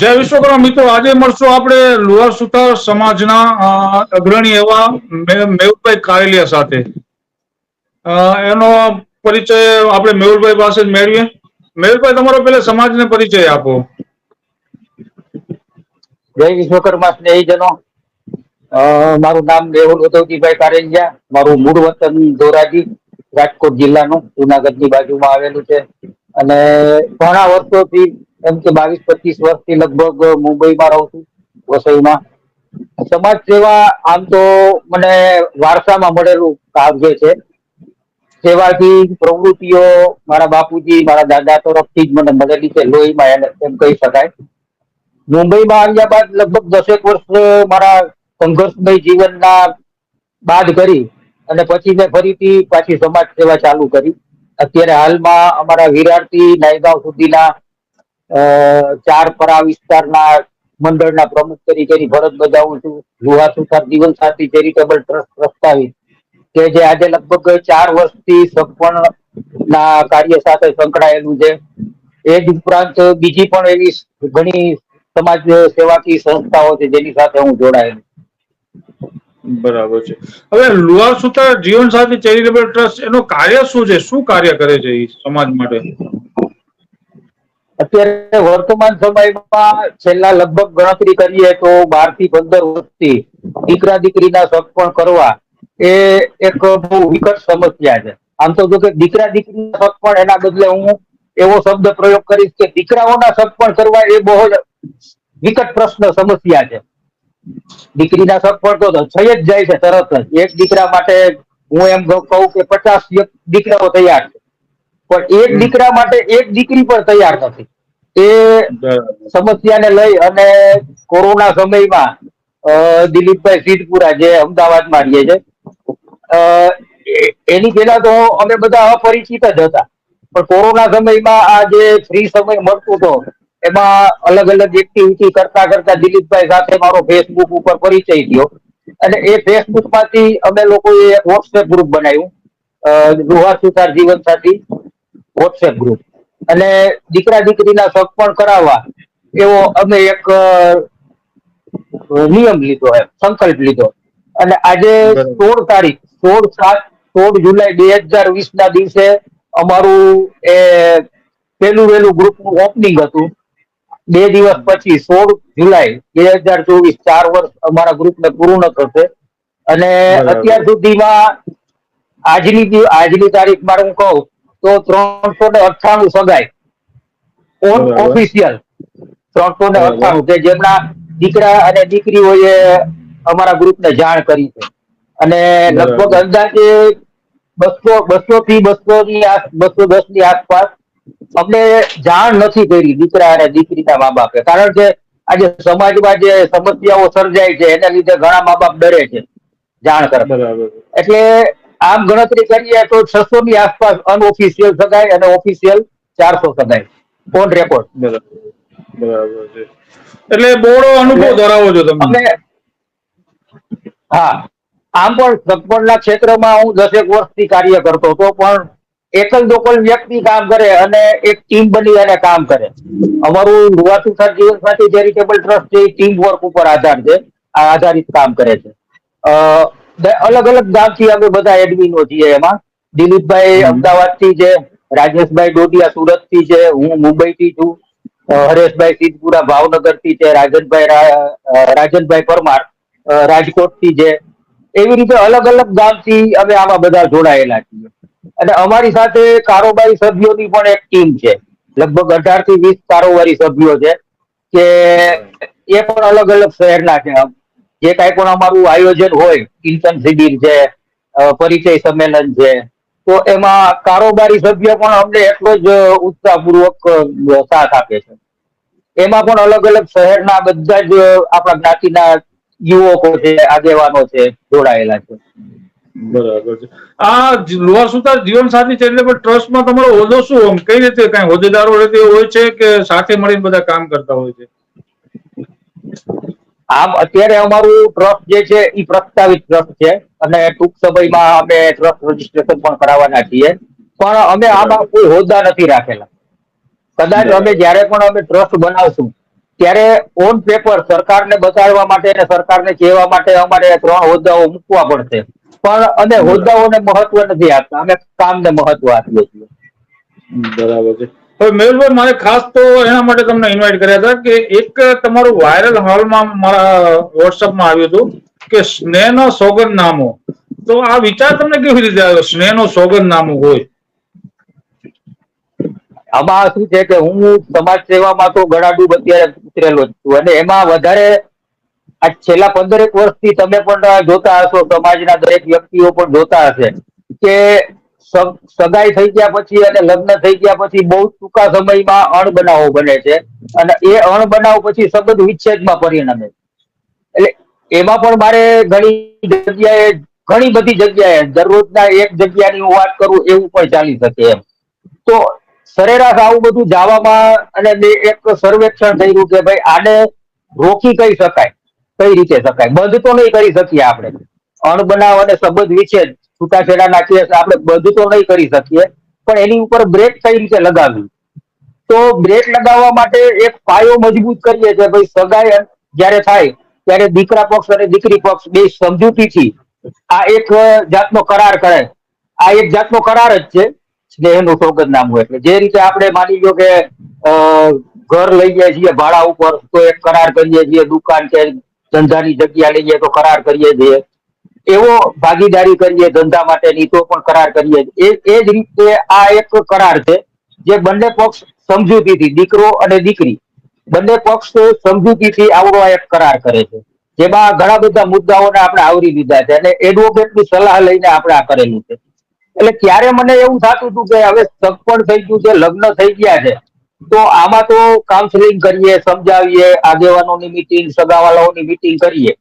જય વિશ્વકર્મા મિત્રો, આજે મળશું આપણે લુહાર સુથાર સમાજના અગ્રણી એવા મેહુલભાઈ કારેલિયા સાથે. એનો પરિચય આપણે મેહુલભાઈ પાસે જ મેળવીએ. મેહુલભાઈ, તમારો પેલા સમાજને પરિચય આપો. જય વિશ્વકર્મા સ્નેહીજનો. મારું નામ મેહુલ ઉદ્ધવજીભાઈ કારેલિયા, મારું મૂળ વતન ધોરાજી, રાજકોટ જિલ્લાનું, જુનાગઢની બાજુમાં આવેલું છે. અને ઘણા વર્ષોથી એમ કે બાવીસ, પચીસ વર્ષથી લગભગ મુંબઈમાં રહું છું, વસઈમાં. સમાજ સેવા આમ તો મને વારસામાં મળેલું જે છે, સેવાથી પ્રવૃત્તિઓ મારા બાપુજી, મારા દાદા તરફથી જ મને મળેલી છે, લોહીમાં એને એમ કહી શકાય. મુંબઈમાં આવ્યા બાદ લગભગ દસેક વર્ષ મારા સંઘર્ષમય જીવનના બાદ કરી અને પછી મેં ફરીથી પાછી સમાજ સેવા ચાલુ કરી. અત્યારે હાલમાં અમારા વિરારથી નાયગાંવ સુધીના ચાર પરા વિસ્તારના મંડળના પ્રમુખ તરીકેની ફરજ બજાવું છું. લુહાર સુથાર જીવન સાથી ચેરિટેબલ ટ્રસ્ટ પ્રસ્તાવિત. કે જે આજે લગભગ ચાર વર્ષથી સગપણ ના કાર્ય સાથે સંકળાયેલું છે. એ જ ઉપરાંત બીજી પણ એવી ઘણી સમાજ સેવાકી સંસ્થાઓ છે જેની સાથે હું જોડાયેલો બરાબર છે. હવે લુહાર સુથાર જીવન સાથી ચેરિટેબલ ટ્રસ્ટ એનું કાર્ય શું છે? શું કાર્ય કરે છે એ સમાજ માટે? અત્યારે વર્તમાન સમયમાં છેલ્લા લગભગ ગણતરી કરીએ તો બારથી પંદર વર્ષથી દીકરા દીકરીના સગપણ કરવા એ એક બહુ વિકટ સમસ્યા છે. આમ તો જો કે દીકરા દીકરીના સગપણ એના બદલે હું એવો શબ્દ પ્રયોગ કરીશ કે દીકરાઓના સગપણ કરવા એ બહુ વિકટ પ્રશ્ન સમસ્યા છે. દીકરીના સગપણ તો થઈ જ જાય છે તરત જ. એક દીકરા માટે હું એમ કહું કે પચાસ દીકરાઓ તૈયાર પણ એક દીકરા માટે એક દીકરી પણ તૈયાર નથી. એ સમસ્યાને લઈ અને કોરોના સમયમાં દિલીપભાઈ સિદ્ધપુરા જે અમદાવાદમાં રહીએ છે એની પહેલા તો અમે બધા અપરિચિત જ હતા. પણ કોરોના સમયમાં આ જે ફ્રી સમય મળતો હતો એમાં અલગ અલગ એક્ટિવિટી કરતા કરતા દિલીપભાઈ સાથે મારો ફેસબુક ઉપર પરિચય થયો. અને એ ફેસબુકમાંથી અમે લોકોએ એક વોટ્સએપ ગ્રુપ બનાવ્યું લુહાર સુથાર જીવન સાથી. વોટ્સએપ ગ્રુપ અને દીકરા દીકરીના સગપણ કરાવવા એવો અમે એક નિયમ લીધો એમ સંકલ્પ લીધો. અને આજે સોળ તારીખ સોળ સાત સોળ જુલાઈ બે હજાર વીસ ના દિવસે અમારું એ પેલું વહેલું ગ્રુપનું ઓપનિંગ હતું. બે દિવસ પછી સોળ જુલાઈ બે હજાર ચોવીસ ચાર વર્ષ અમારા ગ્રુપને પૂર્ણ થશે. અને અત્યાર સુધીમાં આજની આજની તારીખ મારે હું કહું તો ત્રણસો ને અઠાણું સગાઈ. ઓફિશિયલ ત્રણસો ને અઠાણું કે જેમના દીકરા અને દીકરીઓએ અમારા ગ્રુપને જાણ કરી છે. અને લગભગ અંદાજે બસો બસો થી બસો ની બસો દસની આસપાસ અમને જાણ નથી કરી દીકરા અને દીકરીના મા બાપે કારણ કે આજે સમાજમાં જે સમસ્યાઓ સર્જાય છે એના લીધે ઘણા મા બાપ ડરે છે જાણ કરવા એટલે આમ ગણતરી કરીએ તો છસો ની આસપાસ અનઓફિશિયલ સગાઈ અને ઓફિશિયલ ચારસો સગાઈ. ઓન રેકોર્ડ બરાબર. બરાબર છે. એટલે બોડો અનુભવ ધરાવો છો તમે. હા. આમ પણ સગપણના ક્ષેત્રમાં હું દસેક વર્ષથી કાર્ય કરતો હતો પણ એકલ દોકલ વ્યક્તિ કામ કરે અને એક ટીમ બની અને કામ કરે. અમારું લુવાસુ sir Jeevan Sathi charitable trust છે ટીમ વર્ક ઉપર આધાર છે આ આધારિત કામ કરે છે. અ, અલગ અલગ ગામથી અમે બધા એડમિનો છીએ એમાં. દિલીપભાઈ. અમદાવાદથી છે રાજેશભાઈ ડોડિયા સુરતથી છે હું મુંબઈથી છું હરેશભાઈ સિદ્ધપુરા ભાવનગરથી છે રાજનભાઈ રાજનભાઈ પરમાર રાજકોટથી છે. એવી રીતે અલગ અલગ ગામથી અમે આમાં બધા જોડાયેલા છીએ. અને અમારી સાથે કારોબારી સભ્યોની પણ એક ટીમ છે. લગભગ અઢારથી વીસ કારોબારી સભ્યો છે કે એ પણ અલગ અલગ શહેરના છે. જે કાંઈ પણ અમારું આયોજન હોય ચિંતન શિબિર છે પરિચય સંમેલન છે, તો એમાં કારોબારી સભ્ય પણ અમને એટલો જ ઉત્સાહપૂર્વક સાથ આપે છે. એમાં પણ અલગ અલગ શહેરના બધા જ આપણા જ્ઞાતિના યુવકો છે, આગેવાનો છે, જોડાયેલા છે. બરાબર છે. આ લોહાર સુતાર જીવન સાથી ચેરિટેબલ ટ્રસ્ટમાં તમારો હોદ્દો શું? આમ કઈ રીતે કઈ હોદ્દેદારો રીતે હોય છે કે સાથે મળીને બધા કામ કરતા હોય છે? આમ અત્યારે અમારું ટ્રસ્ટ જે છે એ પ્રસ્તાવિત ટ્રસ્ટ છે. અને ટૂંક સમયમાં અમે ટ્રસ્ટ રજીસ્ટ્રેશન પણ કરાવવાના છીએ. પણ અમે આમાં કોઈ હોદ્દા નથી રાખેલા. કદાચ અમે જ્યારે પણ અમે ટ્રસ્ટ બનાવશું ત્યારે ઓન પેપર સરકારને બતાડવા માટે અને સરકારને કહેવા માટે અમારે ત્રણ હોદ્દાઓ મૂકવા પડશે. પણ અમે હોદ્દાઓને મહત્વ નથી આપતા. અમે કામને મહત્વ આપીએ છીએ. બરાબર છે. હવે મેહુલભાઈ, મારે ખાસ તો એના માટે તમને ઇન્વાઇટ કર્યા હતા કે એક તમારું વાયરલ હાલમાં મારા વોટ્સઅપમાં આવ્યું હતું કે સ્નેહનો સોગંદનામો તો આ વિચાર તમને કેવી રીતે આવ્યો? સ્નેહનો સોગંદનામો હોય. આમાં શું છે કે હું સમાજ સેવામાં તો ગળાડું અત્યારે ઉતરેલો છું અને એમાં વધારે આ છેલ્લા પંદરેક વર્ષથી તમે પણ જોતા હશો, સમાજના દરેક વ્યક્તિઓ પણ જોતા હશે કે સગાઈ થઈ ગયા પછી અને લગ્ન થઈ ગયા પછી બહુ ટૂંકા સમયમાં અણબનાવો બને છે. અને એ અણબનાવ પછી સબંધ વિચ્છેદમાં પરિણમે એટલે એમાં પણ મારે ઘણી જગ્યાએ, ઘણી બધી જગ્યાએ, દરરોજના એક જગ્યાની હું વાત કરું એવું પણ ચાલી શકે એમ. તો સરેરાશ આવું બધું જાવામાં અને મેં એક સર્વેક્ષણ કર્યું કે ભાઈ આને રોકી કઈ શકાય? કઈ રીતે શકાય? બંધ તો નહીં કરી શકીએ આપણે. અણબનાવ અને સંબંધ વિશે છૂટાછેડાના નાખીએ આપણે બધું તો નહીં કરી શકીએ. પણ એની ઉપર બ્રેક કઈ રીતે લગાવી તો બ્રેક લગાવવા માટે એક પાયો મજબૂત કરીએ છીએ. ભાઈ, સગાઈ જ્યારે થાય, ત્યારે દીકરા પક્ષ અને દીકરી પક્ષ બે સમજૂતીથી આ એક જાતનો કરાર કરે આ એક જાતનો કરાર જ છે. સ્નેહનું સોગંદનામું એટલે. જે રીતે આપણે માની લો કે ઘર લઈએ છીએ, ભાડા ઉપર તો એક કરાર કરીએ છીએ, દુકાન કે ધંધાની જગ્યા લઈએ તો કરાર કરીએ છીએ. એવો ભાગીદારી કરીએ, ધંધા માટેની તો પણ કરાર કરીએ. એ જ રીતે આ એક કરાર છે, જે બંને પક્ષ સમજૂતીથી દીકરો અને દીકરી. બંને પક્ષ સમજૂતીથી આવડો એક કરાર કરે છે. જેમાં ઘણા બધા મુદ્દાઓને આપણે આવરી લીધા છે અને એડવોકેટની સલાહ લઈને આપણે આ કરેલું છે. એટલે ત્યારે મને એવું થતું હતું કે હવે સગપણ થઈ ગયું છે, લગ્ન થઈ ગયા છે, તો આમાં તો કાઉન્સેલિંગ કરીએ, સમજાવીએ, આગેવાનોની મિટિંગ સગાવાલાઓની મિટિંગ કરીએ.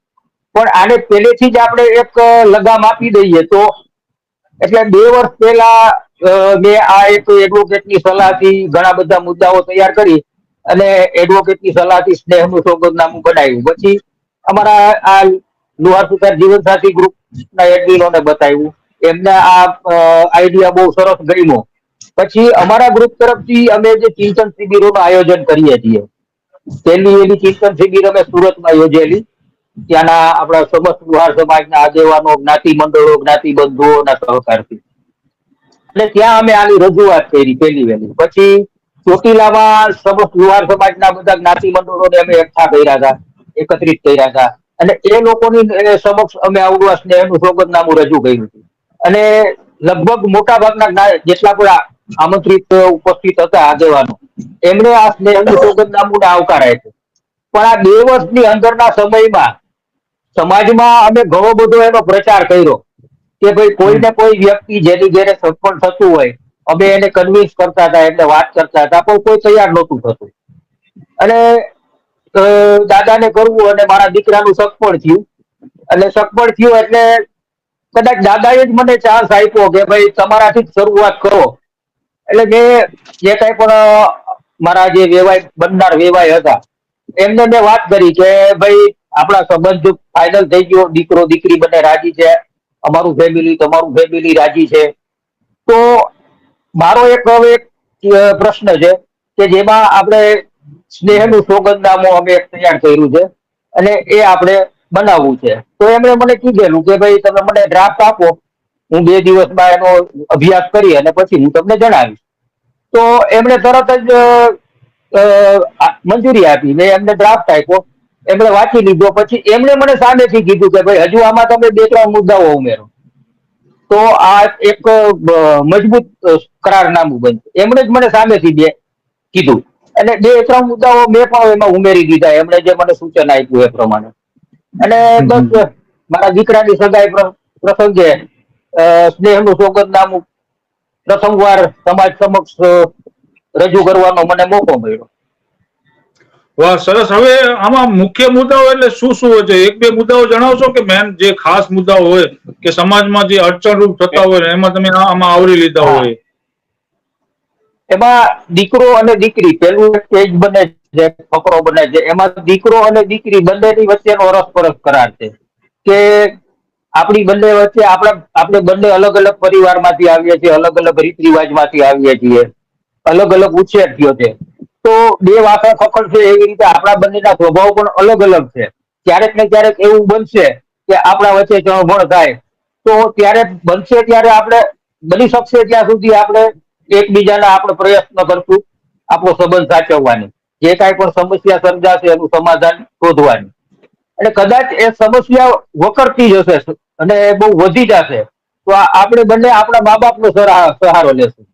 પણ આને પહેલેથી જ આપણે એક લગામ આપી દઈએ તો એટલે બે વર્ષ પહેલા મેં આ એક એડવોકેટની સલાહથી ઘણા બધા મુદ્દાઓ તૈયાર કરી અને એડવોકેટની સલાહથી સ્નેહનું સોગંદનામું બનાવ્યું. પછી અમારા આ લુહાર સુતાર જીવનસાથી ગ્રુપના એડમિનોને બતાવ્યું. એમને આ આઈડિયા બહુ સરસ ગમ્યો. પછી અમારા ગ્રુપ તરફથી અમે જે ચિંતન શિબિરોનું આયોજન કરીએ છીએ પહેલી એની ચિંતન શિબિર અમે સુરતમાં યોજેલી. ત્યાંના આપણા સમસ્ત લુહાર સમાજના આગેવાનો જ્ઞાતિ મંડળો જ્ઞાતિ બંધુઓના સહકારથી. અને ત્યાં અમે આવી રજૂઆત કરી, પહેલી વહેલી. પછી ચોટીલામાં સમસ્ત લુહાર સમાજના બધા જ્ઞાતિ મંડળોને અમે એકઠા કર્યા હતા, એકત્રિત કર્યા હતા. અને એ લોકોની સમક્ષ અમે આવડું આ સ્નેહનું સોગંદનામું રજૂ કર્યું હતું. અને લગભગ મોટા ભાગના જેટલા પણ આમંત્રિત ઉપસ્થિત હતા આગેવાનો, એમણે આ સ્નેહનું સોગંદનામુંને આવકાર છે. પણ આ બે વર્ષની અંદરના સમયમાં સમાજમાં અમે ઘણો બધો એનો પ્રચાર કર્યો કે ભાઈ કોઈ ને કોઈ વ્યક્તિ જેની ઘેરે સગપણ થતું હોય, અમે એને કન્વિન્સ કરતા હતા એટલે વાત કરતા હતા, પણ કોઈ તૈયાર નહોતું થતું. અને દાદાને કરવું અને મારા દીકરાનું સગપણ થયું. અને સગપણ થયું એટલે કદાચ દાદાએ જ મને ચાન્સ આપ્યો કે ભાઈ તમારાથી જ શરૂઆત કરો. એટલે મેં જે કાંઈ પણ મારા જે વેવાય બનનાર વેવાય હતા, એમને મેં વાત કરી કે ભાઈ આપણા સંબંધ ફાઇનલ થઈ ગયો, દીકરો, દીકરી બંને રાજી છે. અમારું ફેમિલી તમારું ફેમિલી રાજી છે. તો મારો એક હવે પ્રશ્ન છે કે જેમાં આપણે સ્નેહનું સોગંદનામું અમે તૈયાર કર્યું છે અને એ આપણે બનાવવું છે. તો એમણે મને કીધેલું કે ભાઈ તમે મને ડ્રાફ્ટ આપો, હું બે દિવસમાં એનો અભ્યાસ કરી અને પછી હું તમને જણાવીશ. તો એમણે તરત જ મંજૂરી આપી, મેં એમને ડ્રાફ્ટ આપ્યો. એમણે વાંચી લીધો. પછી એમણે મને સામેથી કીધું કે ભાઈ હજુ આમાં તમે બે ત્રણ મુદ્દાઓ ઉમેરો. તો આ એક મજબૂત કરારનામું બન્યું. એમણે જ મને સામેથી બે કીધું. અને બે ત્રણ મુદ્દાઓ મેં પણ એમાં ઉમેરી દીધા. એમણે જે મને સૂચન આપ્યું એ પ્રમાણે. અને બસ મારા દીકરાની સગાઈ પ્ર- પ્રસંગે સ્નેહનું સોગંદનામું પ્રથમવાર સમાજ સમક્ષ રજૂ કરવાનો મને મોકો મળ્યો. વાહ સરસ. હવે આમાં મુખ્ય મુદ્દાઓ એટલે શું શું હોય છે? એક બે મુદ્દાઓ જણાવશો કે મેન જે ખાસ મુદ્દાઓ હોય કે સમાજમાં જે અડચણરૂપ થતા હોય એમાં તમે આમાં આવરી લીધા હોય? એમાં દીકરો અને દીકરી પેલું સ્ટેજ બને છે છોકરો બને છે. એમાં દીકરો અને દીકરી બંનેની વચ્ચેનો અરસપરસ કરાર છે કે આપણી બંને વચ્ચે આપણે આપણે બંને અલગ અલગ પરિવારમાંથી આવીએ છીએ અલગ અલગ રીત રિવાજમાંથી આવીએ છીએ. અલગ અલગ ઉછેર થયો છે. તો બે વાસણ ખખડશે એવી રીતે આપણા બંનેના સ્વભાવ પણ અલગ અલગ છે. ક્યારેક ને ક્યારેક એવું બનશે કે આપણા વચ્ચે ચણભણ થાય. તો ત્યારે બનશે ત્યારે આપણે બની શકશે ત્યાં સુધી આપણે એકબીજાના આપણે પ્રયત્ન કરશું, આપણો સંબંધ સાચવવાની. જે કાંઈ પણ સમસ્યા સર્જાશે એનું સમાધાન શોધવાની. અને કદાચ એ સમસ્યા વકરતી જશે અને બહુ વધી જશે, તો આપણે બંને આપણા મા બાપનો સહારો લેશું.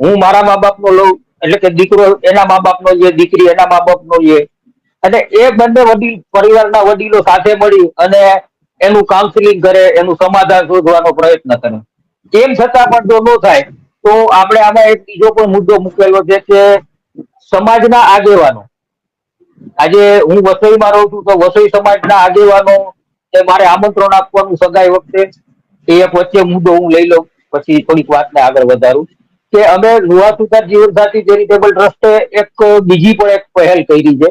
હું મારા મા બાપનો લઉં એટલે કે દીકરો એના મા બાપનો લે દીકરી એના મા બાપનો લે અને એ બંને વડીલ, પરિવારના વડીલો સાથે મળી અને એનું કાઉન્સિલિંગ કરે, એનું સમાધાન શોધવાનો પ્રયત્ન કરે. એમ છતાં પણ જો ન થાય, તો આપણે આમાં એક બીજો પણ મુદ્દો મૂકેલો છે કે સમાજના આગેવાનો. આજે હું વસઈમાં રહું છું, તો વસઈ સમાજના આગેવાનો મારે આમંત્રણ આપવાનું સગાઈ વખતે. એ એક વચ્ચે મુદ્દો હું લઈ લઉં, પછી થોડીક વાતને આગળ વધારું. કે અમે લુવા સુતાર જીવનસાથી ચેરિટેબલ ટ્રસ્ટે એક બીજી પણ એક પહેલ કરી છે,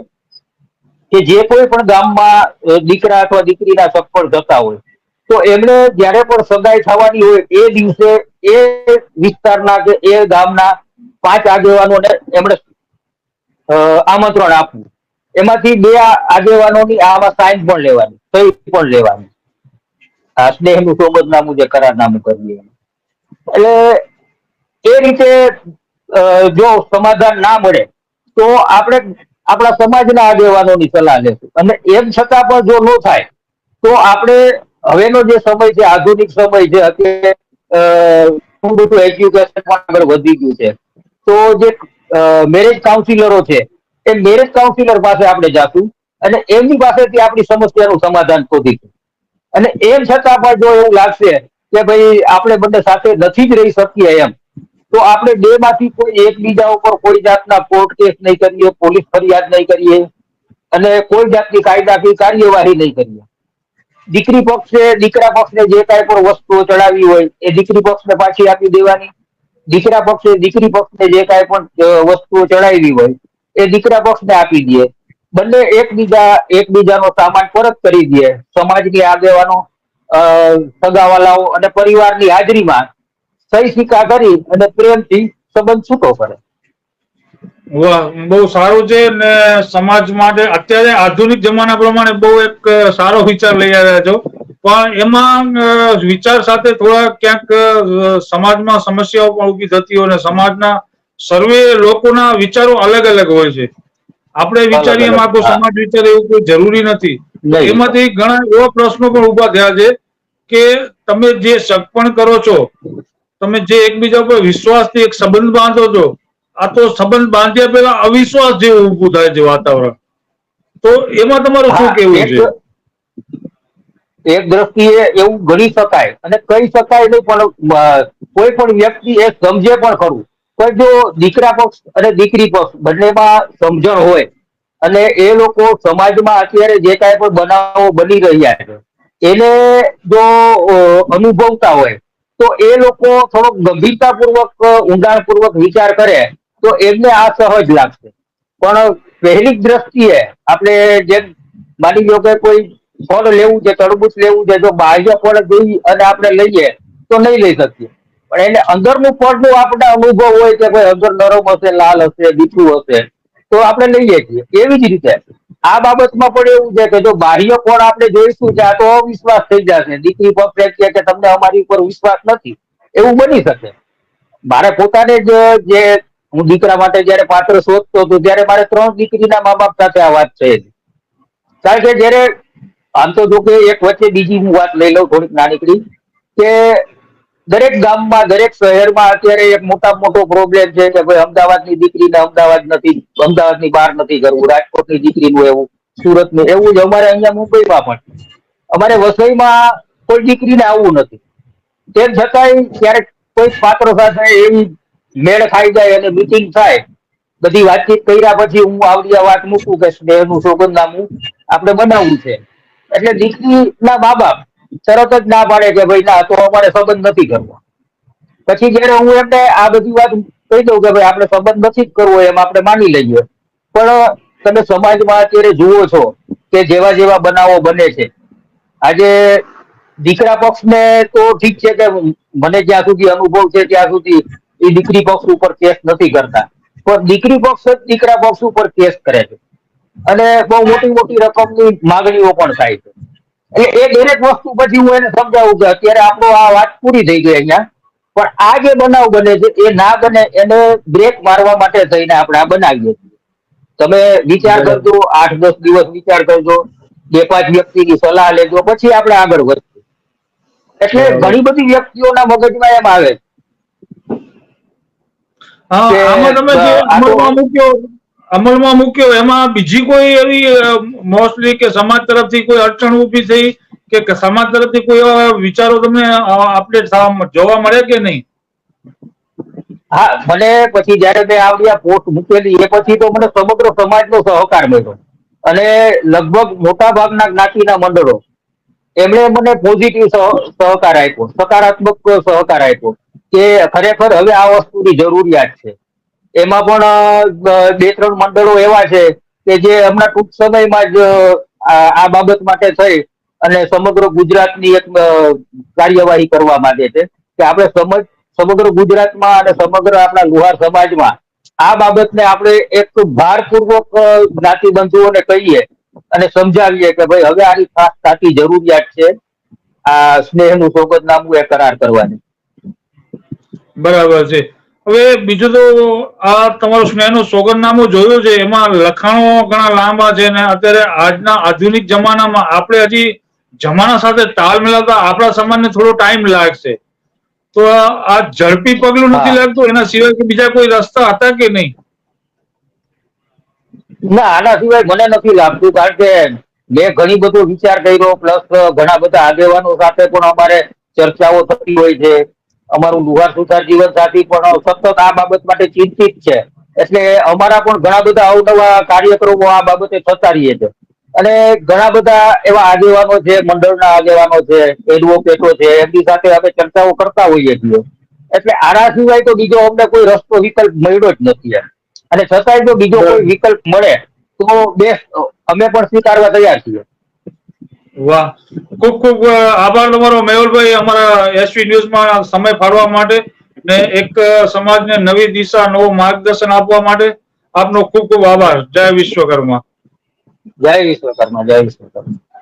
કે જે કોઈ પણ ગામમાં દીકરા અથવા દીકરીના સફળ થતા હોય, તો એમને જ્યારે પણ સગાઈ થવાની હોય, એ દિવસે એ વિસ્તારના કે એ ગામના પાંચ આગેવાનોને એમણે આમંત્રણ આપવું એમાંથી બે આગેવાનોની આમાં સાઇન પણ લેવાની સહી પણ લેવાની આ સ્નેહનું સોગંદનામું જે કરારનામું કરીએ. એટલે એ રીતે જો સમાધાન ના મળે, તો આપણે આપણા સમાજના આગેવાનોની સલાહ લેશું. અને એમ છતાં પણ જો ન થાય, તો આપણે હવેનો જે સમય છે, આધુનિક સમય છે, અત્યારે ખૂબ બધું એજ્યુકેશન પણ આગળ વધી ગયું છે. તો જે મેરેજ કાઉન્સિલરો છે, એ મેરેજ કાઉન્સિલર પાસે આપણે જાશું અને એમની પાસેથી આપણી સમસ્યાનું સમાધાન શોધીશું. અને એમ છતાં પણ જો એવું લાગશે કે ભાઈ, આપણે બંને સાથે નથી જ રહી શકીએ એમ તો આપણે બે માંથી કોઈ એકબીજા ઉપર કોઈ જાતના કોર્ટ કેસ નહીં કરીએ, પોલીસ ફરિયાદ નહીં કરીએ અને કોઈ જાતની કાયદાકીય કાર્યવાહી નહીં કરીએ. દીકરી પક્ષે, દીકરા પક્ષને જે કાંઈ પણ વસ્તુઓ ચડાવી હોય એ દીકરી પક્ષને પાછી આપી દેવાની. દીકરા પક્ષે દીકરી પક્ષને જે કાંઈ પણ વસ્તુઓ ચડાવી હોય એ દીકરા પક્ષને આપી દે. બંને એકબીજા, એકબીજાનો સામાન પરત કરી દે. સમાજની આગેવાનો સગાવાલાઓ અને પરિવારની હાજરીમાં સહી સિક્કા કરી અને પ્રેમથી સંબંધ છૂટો કરે બહુ સારું છે ને સમાજ માટે અત્યારે આધુનિક જમાના પ્રમાણે બહુ એક સારો વિચાર લઈ આવ્યા છો. પણ એમાં વિચાર સાથે થોડા ક્યાંક સમાજમાં સમસ્યાઓ પણ ઊભી થતી હોય અને સમાજના સર્વે લોકોના વિચારો અલગ અલગ હોય છે. આપણે વિચારીએ એમ આખો સમાજ વિચારે એવું કોઈ જરૂરી નથી. એમાંથી ઘણા એવા પ્રશ્નો પણ ઊભા થયા છે કે તમે જે સગપણ કરો છો તમે જે એકબીજા પર વિશ્વાસથી એક સંબંધ બાંધો છો આ તો સંબંધ બાંધ્યા પહેલા અવિશ્વાસ જેવું ઊભું થાય છે વાતાવરણ. તો એમાં તમારું શું કેવું છે? એક દ્રષ્ટિએ એવું ગણી શકાય અને કહી શકાય નહીં પણ કોઈ પણ વ્યક્તિ એ સમજે પણ ખરું. પણ જો દીકરા પક્ષ અને દીકરી પક્ષ બંનેમાં સમજણ હોય અને એ લોકો સમાજમાં અત્યારે જે કાંઈ પણ બનાવો બની રહ્યા છે એને જો અનુભવતા હોય તો એ લોકો થોડોક ગંભીરતાપૂર્વક ઊંડાણપૂર્વક વિચાર કરે, તો એમને આ સહજ લાગશે. પણ પહેલી દ્રષ્ટિએ આપણે જેમ માની લો કે કોઈ ફળ લેવું છે, તરબૂચ લેવું છે, જો બાહ્ય ફળ જોઈ અને આપણે લઈએ, તો નહીં લઈ શકીએ. પણ એને અંદરનું ફળનું આપણે અનુભવ હોય કે ભાઈ અંદર નરમ હશે, લાલ હશે, મીઠું હશે તો આપણે લઈએ છીએ. એવી જ રીતે આ બાબતમાં પણ એવું છે કે જો બાહ્ય કોણ આપણે જોઈશું કે આ તો અવિશ્વાસ થઈ જશે. દીકરી પક્ષ કહે કે તમને અમારી ઉપર વિશ્વાસ નથી. એવું બની શકે. મારે પોતાને જ, જે હું દીકરા માટે જયારે પાત્ર શોધતો હતો, ત્યારે મારે ત્રણ દીકરીના મા બાપ સાથે આ વાત થયેલી કારણ કે જયારે, આમ તો જો કે એક વચ્ચે બીજી હું વાત લઈ લઉં થોડીક નાનીકડી, કે દરેક ગામમાં, દરેક શહેરમાં અત્યારે એક મોટા મોટો પ્રોબ્લેમ છે કે ભાઈ અમદાવાદની દીકરીને અમદાવાદ નથી, અમદાવાદની બહાર નથી કરવું, રાજકોટની દીકરીનું એવું, સુરતનું એવું જ અમારે અહીંયા મુંબઈમાં પણ. અમારે વસઈમાં કોઈ દીકરીને આવવું નથી. તેમ છતાંય ક્યારેક કોઈ પાત્ર સાથે એવી મેળ ખાઈ જાય અને મીટિંગ થાય. બધી વાતચીત કર્યા પછી હું આવડી વાત મૂકું કે સ્નેહનું સોગંદનામું આપણે બનાવવું છે. એટલે દીકરીના મા બાપ તરત જ ના પાડે કે ભાઈ ના, તો અમારે સંબંધ નથી કરવો. પછી જયારે હું એમને આ બધી વાત કહી દઉં કે ભાઈ આપણે સંબંધ નથી કરવો એમ આપણે માની લઈએ. પણ તમે સમાજમાં અત્યારે જુઓ છો કે જેવા જેવા બનાવો બને છે. આજે દીકરા પક્ષને તો ઠીક છે કે મને જ્યાં સુધી અનુભવ છે ત્યાં સુધી એ દીકરી પક્ષ ઉપર કેસ નથી કરતા. પણ દીકરી પક્ષ જ દીકરા પક્ષ ઉપર કેસ કરે છે. અને બહુ મોટી મોટી રકમની માગણીઓ પણ થાય છે. એટલે એ દરેક વસ્તુ પછી હું એને સમજાવું કે અત્યારે આપણો આ વાત પૂરી થઈ ગઈ અહીંયા. પણ આ જે બનાવ બને છે એ ના બને એને બ્રેક મારવા માટે થઈને આપણે આ બનાવીએ છીએ. તમે વિચાર કરજો આઠ દસ દિવસ વિચાર કરજો બે પાંચ વ્યક્તિની સલાહ લેજો પછી આપણે આગળ વધશું એટલે ઘણી બધી વ્યક્તિઓના મગજમાં એમ આવે છે. અમલમાં મૂક્યો. એમાં બીજી કોઈ એવી મોસ્ટલી કે સમાજ તરફથી કોઈ અડચણ ઊભી થઈ કે સમાજ તરફથી કોઈ એવા વિચારો તમને અપડેટ જોવા મળે કે નહીં? હા, મને પછી જયારે મેં આવડી આ પોસ્ટ મૂકેલી, એ પછી તો મને સમગ્ર સમાજનો સહકાર મળ્યો. અને લગભગ મોટા ભાગના જ્ઞાતિના મંડળો, એમણે મને પોઝિટિવ સહકાર આપ્યો, સકારાત્મક સહકાર આપ્યો, કે ખરેખર હવે આ વસ્તુની જરૂરિયાત છે. એમાં પણ બે, ત્રણ મંડળો એવા છે કે જે હમણાં ટૂંક સમયમાં જ આ બાબત માટે થઈ અને સમગ્ર ગુજરાતની એક કાર્યવાહી કરવા માંગે છે. કે આપણે સમજ, સમગ્ર ગુજરાતમાં અને સમગ્ર આપણા લુહાર સમાજમાં આ બાબતને આપણે એક ભારપૂર્વક જ્ઞાતિબંધુઓને કહીએ અને સમજાવીએ કે ભાઈ હવે આની ખાસ સાચી જરૂરિયાત છે આ સ્નેહનું સોગંદનામું એ કરાર કરવાની. બરાબર છે. હવે બીજું તો આ તમારું સ્નેહનું સોગંદનામું જોયું છે એમાં લખાણો ઘણા લાંબા છે ને અત્યારે આજના આધુનિક જમાનામાં આપણે હજી જમાના સાથે તાલ મિલાવતા આપણા સમાજને થોડો ટાઈમ લાગશે. તો આ ઝડપી પગલું નથી લાગતું? એના સિવાય કે બીજા કોઈ રસ્તા હતા કે નહીં? ના આના સિવાય મને નથી લાગતું કારણ કે મેં ઘણી બધો વિચાર કર્યો પ્લસ ઘણા બધા આગેવાનો સાથે પણ અમારે ચર્ચાઓ થતી હોય છે. અમારું લુહાર સુથાર જીવન સાથી પણ સતત આ બાબત માટે ચિંતિત છે. એટલે અમારા પણ ઘણા બધા અવનવા કાર્યક્રમો આ બાબતે થતા રહીએ છે. અને ઘણા બધા એવા આગેવાનો છે મંડળના આગેવાનો છે એડવોકેટો છે એમની સાથે અમે ચર્ચાઓ કરતા હોઈએ છીએ. એટલે આના સિવાય તો બીજો અમને કોઈ રસ્તો વિકલ્પ મળ્યો જ નથી એમ. અને છતાંય જો બીજો કોઈ વિકલ્પ મળે તો બેસ્ટ. અમે પણ સ્વીકારવા તૈયાર છીએ. વાહ. ખૂબ ખૂબ આભાર તમારો, મેહુલભાઈ. અમારા એસવી ન્યૂઝમાં સમય ફાળવા માટે ને એક સમાજને નવી દિશા, નવું માર્ગદર્શન આપવા માટે આપનો ખૂબ ખૂબ આભાર. જય વિશ્વકર્મા. જય વિશ્વકર્મા જય વિશ્વકર્મા.